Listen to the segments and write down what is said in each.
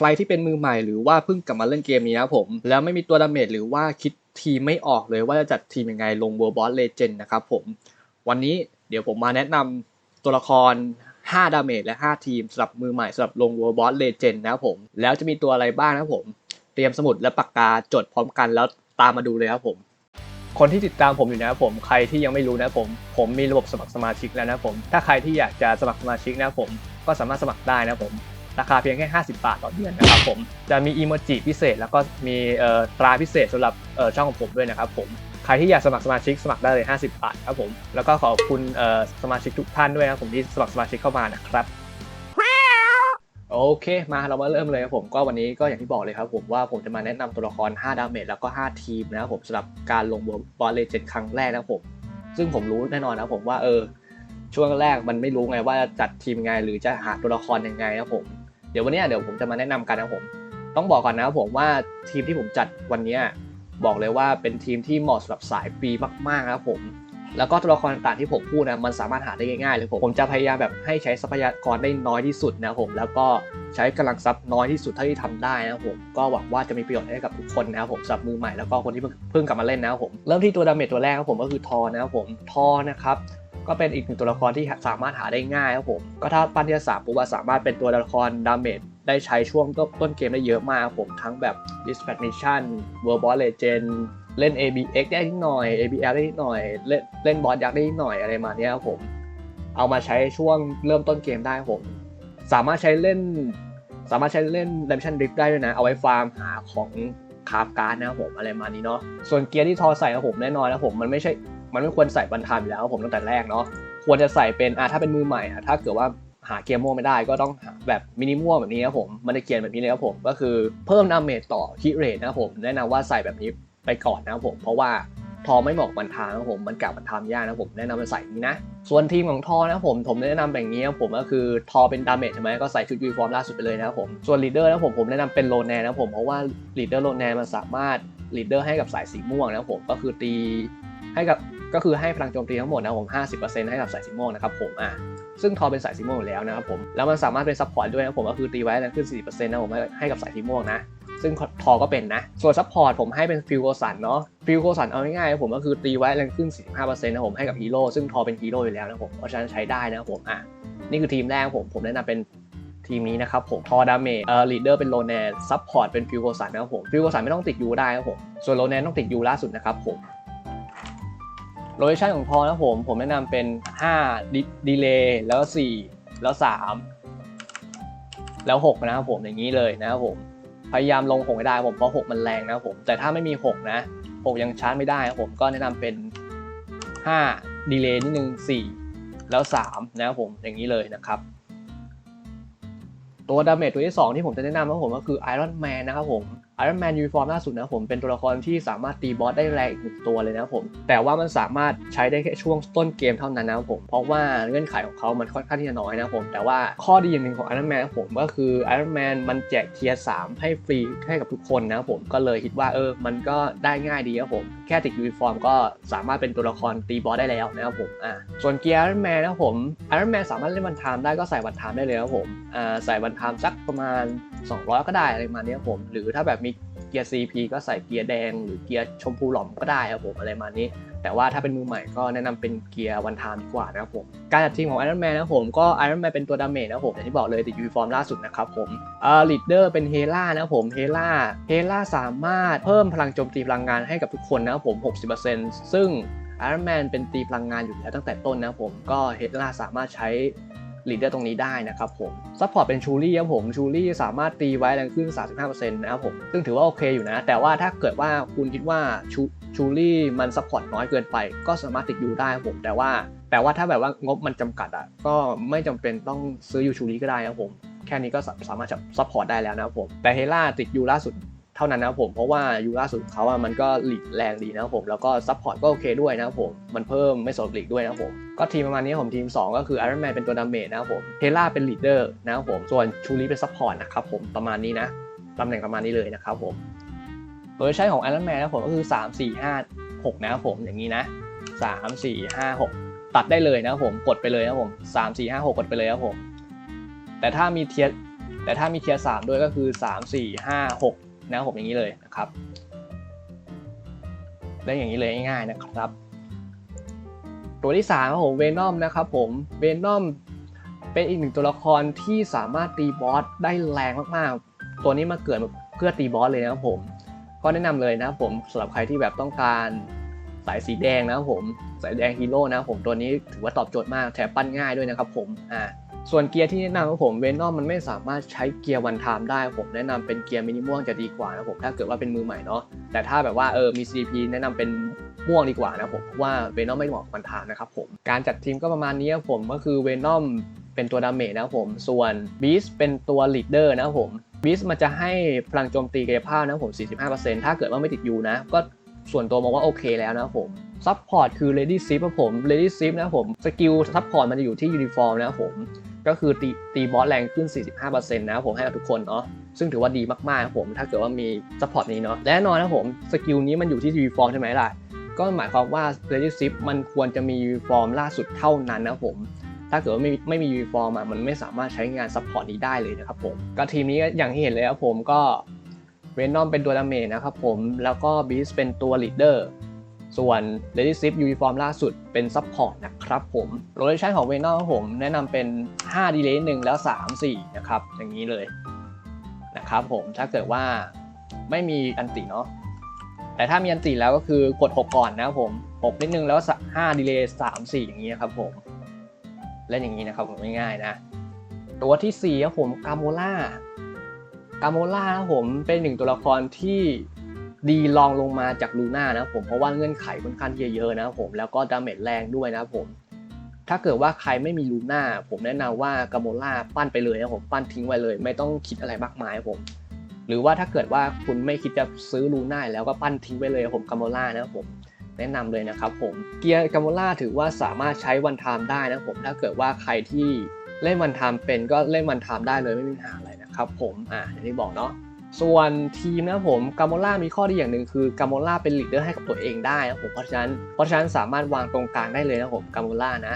ใครที่เป็นมือใหม่หรือว่าเพิ่งกลับมาเล่นเกมนี้นะผม แล้วไม่มีตัวดาเมจหรือว่าคิดทีมไม่ออกเลยว่าจะจัดทีมยังไงลง World Boss Legend นะครับผม วันนี้เดี๋ยวผมมาแนะนำตัวละคร 5 ดาเมจและ 5 ทีมสำหรับมือใหม่สำหรับลง World Boss Legend นะครับผม แล้วจะมีตัวอะไรบ้างนะครับผม เตรียมสมุดและปากกาจดพร้อมกันแล้วตามมาดูเลยครับผม คนที่ติดตามผมอยู่นะครับผม ใครที่ยังไม่รู้นะครับผม ผมมีระบบสมัครสมาชิกแล้วนะครับผม ถ้าใครที่อยากจะสมัครสมาชิกนะครับผม ก็สามารถสมัครได้นะครับผม ราคาเพียงแค่ 50 บาทต่อเดือนนะครับผมจะมีอีโมจิพิเศษ แล้วก็มีตราพิเศษสำหรับช่องของผมด้วยนะครับผมใครที่อยากสมัครสมาชิกสมัครได้เลย 50 บาทครับผมแล้วก็ขอบคุณสมาชิกทุกท่านด้วยนะผมที่สมัครสมาชิกเข้ามานะครับโอเค มาเรามาเริ่มเลยครับผมก็วันนี้ก็อย่างที่บอกเลยครับผมว่าผมจะมาแนะนำตัวละคร 5 ดาเมจแล้วก็ 5 ทีมนะครับผมสำหรับการลงบอลเลเจนครั้งแรกนะครับผม ซึ่งผมรู้แน่นอนนะครับผมว่าเออช่วงแรกมันไม่รู้ไงว่าจะจัดทีมไงหรือจะหาตัวละครยังไงนะครับผม เดี๋ยววันนี้เดี๋ยวผมจะมาแนะนำกันนะผม ต้องบอกก่อนนะครับผมว่าทีมที่ผมจัดวันนี้บอกเลยว่าเป็นทีมที่เหมาะสำหรับสายฟรีมากๆครับผมแล้วก็ตัวละครต่างๆที่ผมพูดนะมันสามารถหาได้ง่ายๆเลยผมผมจะพยายามแบบให้ใช้ทรัพยากรได้น้อยที่สุดนะครับผมแล้วก็ใช้กำลังทรัพย์น้อยที่สุดเท่าที่ทำได้นะครับผมก็หวังว่าจะมีประโยชน์ให้กับทุกคนนะครับผมสำหรับมือใหม่แล้วก็คนที่เพิ่งกลับมาเล่นนะครับผมเริ่มที่ตัวดาเมจตัวแรกครับผมก็คือทอนะครับผมทอนะครับ ก็เป็นอีกหนึ่งตัวละครที่สามารถหาได้ง่ายครับผม ก็ถ้าปั้นที่สามปุ๊บสามารถเป็นตัวละครดาเมจได้ใช้ช่วงต้นเกมได้เยอะมากครับผม ทั้งแบบ Dispatch Mission World Boss Legend เล่น ABX ได้นิดหน่อย ABL ได้นิดหน่อย เล่นเล่นบอสยักษ์ได้นิดหน่อยอะไรมาเนี้ยครับผม เอามาใช้ช่วงเริ่มต้นเกมได้ครับผม สามารถใช้เล่น สามารถใช้เล่น Dimension Drift ได้ด้วยนะ เอาไว้ฟาร์มหาของคาฟการ์ดนะครับผมอะไรมานี้เนาะ ส่วนเกียร์ที่ทอใส่ครับผมแน่นอนนะผมมันไม่ใช่ มันไม่ควรใส่บรรทามอยู่แล้วครับผมตั้งแต่แรกเนาะควรจะใส่เป็นอะถ้าเป็นมือใหม่อะถ้าเกิดว่าหาเกียร์ม่วงไม่ได้ก็ต้องหาแบบมินิม่วงแบบนี้ครับผมมันจะเกียร์แบบนี้เลยครับผมก็คือเพิ่มดาเมจต่อฮิเรทนะครับผมแนะนำว่าใส่แบบนี้ไปก่อนนะครับผม เพราะว่าทอไม่เหมาะกับรรทามนะครับผมมันกลับบรรทามยากนะครับผมแนะนำเป็นใส่นี้นะ ส่วนทีมของทอนะครับผมผมแนะนำแบบนี้ครับผมก็คือทอเป็นดาเมจใช่ไหมก็ใส่ชุดยูนิฟอร์มล่าสุดไปเลยนะครับผมส่วนลีดเดอร์นะครับผมผมแนะนำเป็นโลแนนนะครับผมเพราะว่าลีดเดอร์โลแนนมันสามารถลีดเดอร์ให้กับสายสีม่วงนะผมก็คือตีให้กับ ก็คือให้พลังโจมตีทั้งหมดนะผม 50%ให้กับสายสีม่วงนะครับผมอะซึ่งทอเป็นสายสีม่วงอยู่แล้วนะครับผมแล้วมันสามารถเป็นซัพพอร์ตด้วยนะผมก็คือตีไว้แรงขึ้น 40%นะผมให้กับสายสีม่วงนะซึ่งทอก็เป็นนะ ส่วนซัพพอร์ตผมให้เป็นฟิลโกสันเนาะฟิลโกสันเอาง่ายๆผมก็คือตีไว้แรงขึ้น 45%นะผมให้กับฮีโร่ซึ่งทอเป็นฮีโร่อยู่แล้วนะผมเพราะฉะนั้นใช้ได้นะครับผมอะนี่คือทีมแรกผมผมแนะนำเป็นทีมนี้นะครับผมทอดาเมจเอ่อลีดเดอร์เป็นโลแนนซัพพอร์ตเป็นฟิลโกสันนะครับผมฟิลโกสันไม่ต้องติดยูได้ครับผมส่วนโลแนนต้องติดยูล่าสุดนะครับผม โลเคชันของทอนะผมผมแนะนำเป็น 5 ดีเลย์แล้ว 4 แล้ว 3 แล้ว 6 นะครับผมอย่างนี้เลยนะครับผมพยายามลง6ให้ได้ผมเพราะ6มันแรงนะครับผมแต่ถ้าไม่มี 6 นะ 6 ยังชาร์จไม่ได้ครับผมก็แนะนำเป็น 5 ดีเลย์นิดนึง 4 แล้ว 3 นะครับผมอย่างนี้เลยนะครับตัวดาเมจตัวที่ 2 ที่ผมจะแนะนำนะครับผมก็คือไอรอนแมนนะครับผม ไอรอนแมนยูนิฟอร์มล่าสุดนะผมเป็นตัวละครที่สามารถตีบอสได้แรงอีกหนึ่งตัวเลยนะผม แต่ว่ามันสามารถใช้ได้แค่ช่วงต้นเกมเท่านั้นนะผมเพราะว่าเงื่อนไขของเขามันค่อนข้างที่จะน้อยนะผมแต่ว่าข้อดีอย่างหนึ่งของไอรอนแมนผมก็คือไอรอนแมนมันแจกเทียร์สามให้ฟรีให้กับทุกคนนะผมก็เลยคิดว่าเออมันก็ได้ง่ายดีครับผมแค่ติดยูนิฟอร์มก็สามารถเป็นตัวละครตีบอสได้แล้วนะครับผมอ่าส่วนเกียร์ไอรอนแมนนะผมไอรอนแมนสามารถเล่นวันไทม์ได้ก็ใส่วันไทม์ได้เลยครับผมอ่าใส่วันไทม์สักประมาณ 200 ก็ได้อะไรประมาณนี้ครับผมหรือถ้าแบบมี เกียร์ CP ก็ใส่เกียร์แดง หรือเกียร์ชมพูหล่อมก็ได้ครับผมอะไรประมาณนี้ แต่ว่าถ้าเป็นมือใหม่ก็แนะนำเป็นเกียร์วันทามดีกว่านะครับผมการจัดทีมของ Iron Man นนะครับผมก็ Iron Man เป็นตัวดาเมจนะครับผมอย่างที่บอกเลยติดยูนิฟอร์มล่าสุดนะครับผมเอ่อลีดเดอร์เป็นเฮล่านะครับผมเฮล่าเฮล่าสามารถเพิ่มพลังโจมตีพลังงานให้กับทุกคนนะครับผม 60%ซึ่ง Iron Man เป็นตีพลังงานอยู่แล้วตั้งแต่ต้นนะครับผมก็เฮล่าสามารถใช้ ลีดเดอร์ตรงนี้ได้นะครับผมซัพพอร์ตเป็นชูรี่ครับผมชูรี่สามารถตีไว้แรงขึ้น 35%นะครับผมซึ่งถือว่าโอเคอยู่นะ แต่ว่าถ้าเกิดว่าคุณคิดว่าชูชูรี่มันซัพพอร์ตน้อยเกินไป ก็สามารถติดยูได้ครับผมแต่ว่าแต่ว่าถ้าแบบว่างบมันจำกัดอะก็ไม่จำเป็นต้องซื้อยูชูรี่ก็ได้ครับผมแค่นี้ก็สามารถจะซัพพอร์ตได้แล้วนะครับผมแต่เฮล่าติดยูล่าสุด เท่านั้นนะผมเพราะว่ายูล่าสุดเขาอะมันก็หลีกแรงดีนะผมแล้วก็ซัพพอร์ตก็โอเคด้วยนะผมมันเพิ่มไม่สนหลีกด้วยนะผมก็ทีมประมาณนี้ผมทีม 2 ก็คือไอรอนแมนเป็นตัวดาเมจนะครับผมเฮล่าเป็นลีดเดอร์นะครับผมส่วนชูริเป็นซัพพอร์ตนะครับผมประมาณนี้นะตำแหน่งประมาณนี้เลยนะครับผมโดยใช้ของไอรอนแมนนะผมก็คือ 3 4 5 6 นะครับผมอย่างนี้นะ 3 4 5 6 ตัดได้เลยนะครับผมกดไปเลยนะครับผม 3 4 5 6 กดไปเลยครับผมแต่ถ้ามีเทียแต่ถ้ามีเทียสามด้วยก็คือ 3 4 5 6 นะครับผมอย่างนี้เลยนะครับเล่นอย่างนี้เลยง่ายๆนะครับ ตัวที่3ครับผมเวนอมนะครับผมเวนอมเป็นอีกหนึ่งตัวละครที่สามารถตีบอสได้แรงมากๆ ตัวนี้มาเกิดเพื่อตีบอสเลยนะครับผม ก็แนะนำเลยนะครับผมสำหรับใครที่แบบต้องการสายสีแดงนะครับผมสายแดงฮีโร่นะครับผมตัวนี้ถือว่าตอบโจทย์มากแถมปั้นง่ายด้วยนะครับผมอ่า ส่วนเกียร์ที่แนะนำของผมเวนอมมันไม่สามารถใช้เกียร์วันไทม์ได้ผมแนะนำเป็นเกียร์มินิม่วงจะดีกว่านะผมถ้าเกิดว่าเป็นมือใหม่เนาะแต่ถ้าแบบว่าเออมี CP แนะนำเป็นม่วงดีกว่านะผมเพราะว่าเวนอมไม่เหมาะกับวันไทม์นะครับผมการจัดทีมก็ประมาณนี้ครับผมก็คือเวนอมเป็นตัวดาเมจนะครับผมส่วนบีสเป็นตัวลีดเดอร์นะครับผมบีสมันจะให้พลังโจมตีกายภาพนะครับผม 45%ถ้าเกิดว่าไม่ติดยูนะ ก็ส่วนตัวมองว่าโอเคแล้วนะครับผม ซัพพอร์ตคือ Lady s i p ครับผม Lady s i p นะครับผม สกิลซัพพอร์ตมันจะอยู่ที่ยูนิฟอร์มนะครับผม ก็คือตีตีบอสแรงขึ้น 45%นะครับผมให้กับทุกคนเนาะซึ่งถือว่าดีมากๆครับผม ถ้าเกิดว่ามีซัพพอร์ตนี้เนาะและแน่นอนนะผมสกิลนี้มันอยู่ที่ยูนิฟอร์มใช่ไหมล่ะ ก็หมายความว่า Lady s i p มันควรจะมียูนิฟอร์มล่าสุดเท่านั้นนะผมถ้าเกิดว่าไม่ไม่มียูนิฟอร์มอะมันไม่สามารถใช้งานซัพพอร์ตนี้ได้เลยนะครับผมก็ทีมนี้อย่างที่เห็นเลยครับผมก็เวนอมเป็นตัวดาเมจนะครับผมแล้วก็บีสเป็นตัวลีดเดอร์ ส่วน Lady s i p ยูนิฟอร์มล่าสุดเป็นซัพพอร์ตนะครับผมโรเ t ชันของเวนอมผมแนะนำเป็น 5 ดีเลย์หนึ่งแล้ว 3 4 นะครับ อย่างนี้เลยนะครับผมถ้าเกิดว่าไม่มีอันติเนาะแต่ถ้ามีอันติแล้วก็คือกด 6 ก่อนนะครับผม 6 นิดนึงแล้ว 5 ดีเลย์3 4 อย่างนี้นะครับผมเล่นอย่างนี้นะครับผมง่ายๆนะ ตัวที่4ี่ครับผมกาโมล่ากาโมล่าครับผมเป็นหนึ่งตัวละครที่ ดีลองลงมาจากลูน่านะผมเพราะว่าเงื่อนไขค่อนข้างเยอะๆนะผมแล้วก็ดาเมจแรงด้วยนะผมถ้าเกิดว่าใครไม่มีลูน่าผมแนะนำว่ากาโมล่าปั้นไปเลยนะผมปั้นทิ้งไว้เลย ไม่ต้องคิดอะไรมากมายครับผม หรือว่าถ้าเกิดว่าคุณไม่คิดจะซื้อลูน่าแล้วก็ปั้นทิ้งไว้เลยผมกาโมล่านะผมแนะนำเลยนะครับผมเกียร์กาโมล่าถือว่าสามารถใช้วันไทม์ได้นะผมถ้าเกิดว่าใครที่เล่นวันไทม์เป็นก็เล่นวันไทม์ได้เลยไม่มีปัญหาอะไรนะครับผมอ่าอย่างที่บอกเนาะ ส่วนทีมนะผมกาโมล่ามีข้อดีอย่างหนึ่งคือกาโมล่าเป็นลีดเดอร์ให้กับตัวเองได้นะผมเพราะฉะนั้นเพราะฉะนั้นสามารถวางตรงกลางได้เลยนะผมกาโมล่านะ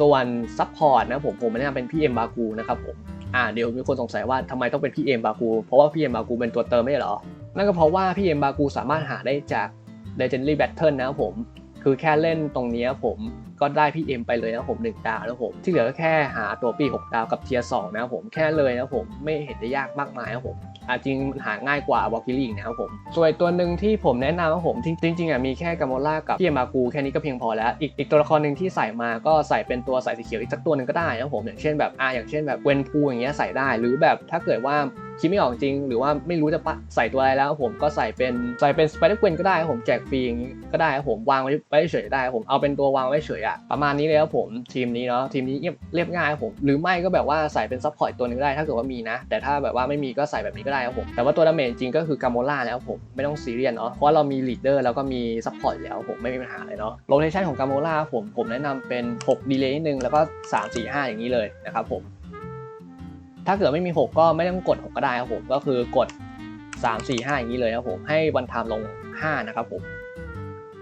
ส่วนซัพพอร์ตนะผมผมแนะนำเป็นพี่เอ็มบากูนะครับผมอ่าเดี๋ยวมีคนสงสัยว่าทำไมต้องเป็นพี่เอ็มบากูเพราะว่าพี่เอ็มบากูเป็นตัวเติมไม่หรอ นั่นก็เพราะว่าพี่เอ็มบากูสามารถหาได้จาก Legendary Battle นะครับผมคือแค่เล่นตรงนี้ผมก็ได้พี่เอ็มไปเลยนะผม1ดาวแล้วผมที่เหลือก็แค่หาตัวปี 6 ดาวกับเทียร์สนะครับผมแค่เลยนะผมไม่เห็นได้ยากมากมายนะผม จริงหาง่ายกว่าวอลกิลิงนะครับผมส่วนตัวหนึ่งที่ผมแนะนำว่าผมจริงจริงๆอะมีแค่กาโมล่ากับพี่เอ็มากูแค่นี้ก็เพียงพอแล้ว อีกอีกตัวละครหนึ่งที่ใส่มาก็ใส่เป็นตัวสายสีเขียวอีกสักตัวหนึ่งก็ได้นะครับผมอย่างเช่นแบบอ่าอย่างเช่นแบบเวนพูอย่างเงี้ยใส่ได้ หรือแบบถ้าเกิดว่า คิดไม่ออกจริง หรือว่าไม่รู้จะใส่ตัวอะไรแล้วผมก็ใส่เป็นใส่เป็นสไปเดอร์เกวนก็ได้ผมแจกฟรีอย่างงี้ก็ได้ผมวางไว้ไว้เฉยได้ผมเอาเป็นตัววางไว้เฉยอะประมาณนี้เลยครับผมทีมนี้เนาะทีมนี้เรียบเรียบง่ายครับผม หรือไม่ก็แบบว่าใส่เป็นซัพพอร์ตตัวหนึงก็ได้ถ้าเกิดว่ามีนะ แต่ถ้าแบบว่าไม่มีก็ใส่แบบนี้ก็ได้ครับผมแต่ว่าตัวดาเมจจริงก็คือกาโมล่าแล้วผมไม่ต้องซีเรียสเนาะเพราะเรามีลีดเดอร์แล้วก็มีซัพพอร์ตแล้วผมไม่มีปัญหาเลยเนาะโลเคชั่นของกาโมล่าผมผมแนะนำเป็น6ดีเลย์นิดนึงแล้วก็3 4 5 อย่างนี้เลยนะครับผม ถ้าเกิดไม่มี 6 ก็ไม่ต้องกด 6 ก็ได้ครับผมก็คือกด 3 4 5 อย่างนี้เลยครับผมให้วันไทม์ลง 5 นะครับผม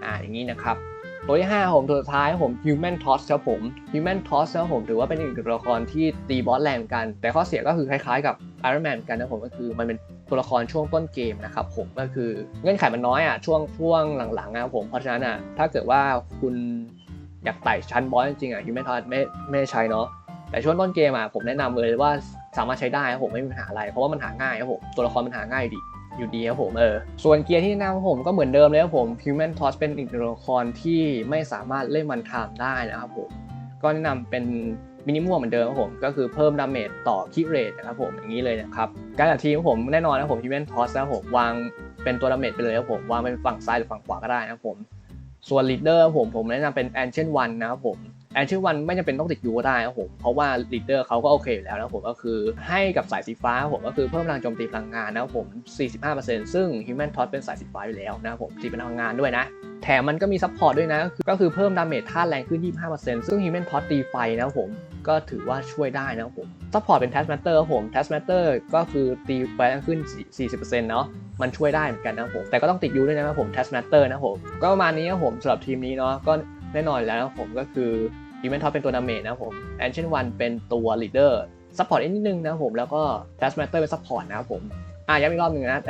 อ่าอย่างนี้นะครับตัวที่5ผมตัวสุดท้ายผม Human Toss ครับผม Human Toss ครับผมถือว่าเป็นอีกตัวละครที่ตีบอสแรงเหมือนกัน แต่ข้อเสียก็คือคล้ายๆกับ Iron Man กันนะผมก็คือมันเป็นตัวละครช่วงต้นเกมนะครับผมก็คือเงื่อนไขมันน้อยอะช่วงช่วงหลังๆนะครับผมเพราะฉะนั้นอะถ้าเกิดว่าคุณอยากไต่ชั้นบอสจริงๆอะ Human Toss ไม่ไม่ใช้เนาะแต่ช่วงต้นเกมอะผมแนะนำเลยว่า สามารถใช้ได้ครับผมไม่มีปัญหาอะไร เพราะว่ามันหาง่ายครับผมตัวละครมันหาง่ายดีอยู่ดีครับผมเออส่วนเกียร์ที่แนะนำครับผมก็เหมือนเดิมเลยครับผม Human Toss เป็นอีกตัวละครที่ไม่สามารถเล่นวันไทม์ได้นะครับผมก็แนะนำเป็นมินิมัวเหมือนเดิมครับผมก็คือเพิ่มดาเมจต่อคิเรทนะครับผมอย่างนี้เลยนะครับการจัดทีมผมแน่นอนนะครับผม Human Toss นะครับผมวางเป็นตัวดาเมจไปเลยครับผมวางเป็นฝั่งซ้ายหรือฝั่งขวาก็ได้นะครับผม ส่วนลีดเดอร์ผมผมแนะนำเป็น Ancient One นะครับผม Ancient One ไม่จำเป็นต้องติดยูก็ได้ครับผมเพราะว่าลีดเดอร์เขาก็โอเคอยู่แล้วนะครับผมก็คือให้กับสายสีฟ้าผมก็คือเพิ่มพลังโจมตีพลังงานนะครับผม 45%ซึ่ง Human Toss เป็นสายสีฟ้าอยู่แล้วนะครับผมตีเป็นพลังงานด้วยนะ แถมมันก็มีซัพพอร์ตด้วยนะ ก็คือเพิ่มดาเมจท่าแรงขึ้น 25%ซึ่ง Human Toss ตีไฟนะครับผมก็ถือว่าช่วยได้นะครับผมซัพพอร์ตเป็น Taskmaster ครับผม Taskmaster ก็คือตีไฟแรงขึ้น 40%เนาะมันช่วยได้เหมือนกันนะครับผมแต่ก็ต้องติดยูด้วยนะครับผม Taskmaster นะครับผมก็ประมาณนี้ครับผมสำหรับทีมนี้เนาะก็แน่นอนแล้วนะค รับผมก็คือ Human Toss เป็นตัวดาเมจนะครับผม Ancient One เป็นตัว Leader ซัพพอร์ตนิดนึงนะครับผมแล้วก็ Dash Matter เป็นซัพพอร์ตนะครับผมอะย้ำอีกรอบหนึ่งนะ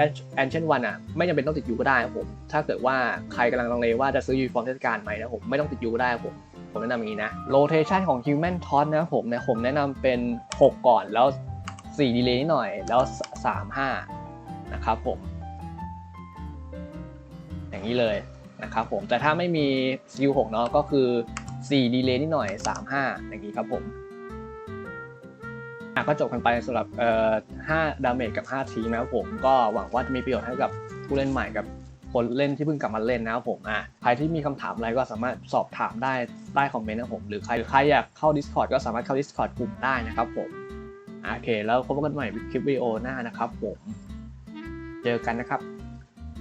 Ancient One อะไม่จำเป็นต้องติดยูก็ได้ครับผมถ้าเกิดว่าใครกำลังลังเลว่าจะซื้อยูฟอร์มเทศกาลไหมนะผมไม่ต้องติดยูก็ได้ครับผมผมแนะนำอย่างนี้นะ rotation ของ human toss นะครับผมเนี่ยผมแนะนำเป็น 6 ก่อนแล้ว4 delay นิดหน่อยแล้ว 3 5 นะครับผม อย่างนี้เลยนะครับผมแต่ถ้าไม่มีสกิล6เนาะก็คือ 4 delay นิดหน่อย 3 5อย่างนี้ครับผมอะก็จบกันไปสำหรับเอ่อ5ดาเมจกับ 5 ทีมนะครับผมก็หวังว่าจะมีประโยชน์ให้กับผู้เล่นใหม่กับคนเล่นที่เพิ่งกลับมาเล่นนะครับผมอะใครที่มีคำถามอะไรก็สามารถสอบถามได้ใต้คอมเมนต์นะครับผมหรือใครหรือใครอยากเข้า Discord ก็สามารถเข้า Discord กลุ่มได้นะครับผมโอเค แล้วพบกันใหม่คลิปวิดีโอหน้านะครับผม เจอกันนะครับ